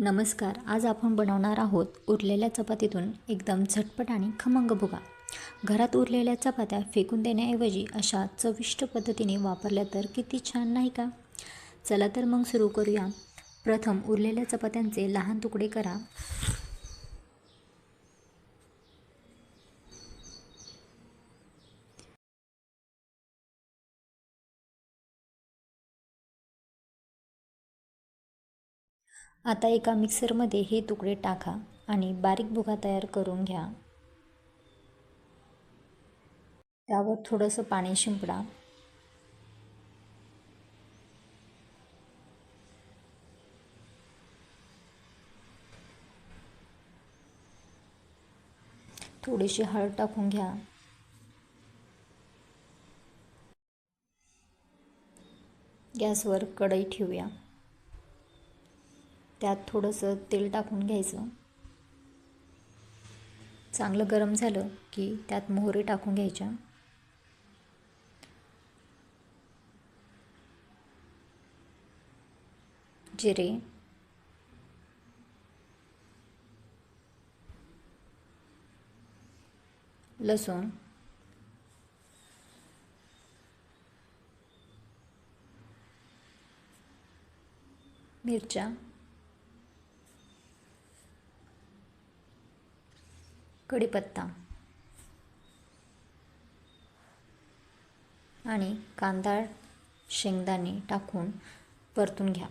नमस्कार आज आपण बनवणार आहोत उरलेल्या चपातीतून एकदम झटपट आणि खमंग भुगा. घरात उरलेल्या चपात्या फेकून देण्याऐवजी अशा चविष्ट पद्धतीने वापरल्या तर किती छान नाही का? चला तर मग सुरू करूया. प्रथम उरलेल्या चपात्यांचे लहान तुकडे करा. आता एका मिक्सरमध्ये हे तुकडे टाका आणि बारीक भुगा तयार करून घ्या. त्यावर थोडंसं पाणी शिंपडा. थोडीशी हळद टाकून घ्या. गॅसवर कढई ठेवूया. त्यात थोडंसं तेल टाकून घ्यायचं. चांगलं गरम झालं की त्यात मोहरी टाकून घ्यायच्या. जिरे. लसूण. मिरच्या. कढीपत्ता. आणि कांदा शेंगदाणे टाकून परतून घ्या.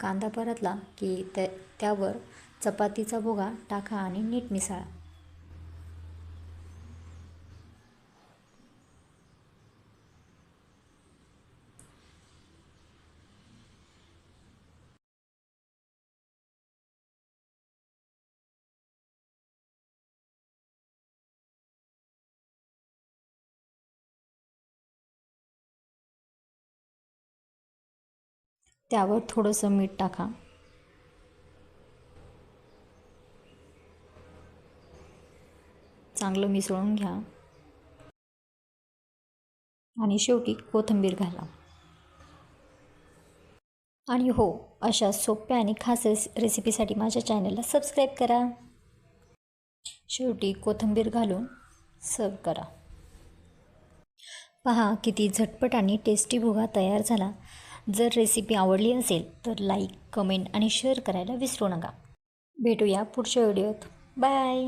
कांदा परतला की त्या त्यावर चपातीचा भुगा टाका आणि नीट मिसाळा. त्यावर थोडंसं मीठ टाका. चांगलं मिसळून घ्या. आणि शेवटी कोथिंबीर घाला. आणि हो अशा सोप्या आणि खास रेस रेसिपीसाठी माझ्या चॅनलला सबस्क्राईब करा. शेवटी कोथिंबीर घालून सर्व करा. पहा किती झटपट आणि टेस्टी भुगा तयार झाला. जर रेसिपी आवडली असेल तर लाईक कमेंट आणि शेअर करायला विसरू नका. भेटूया पुढच्या व्हिडिओत बाय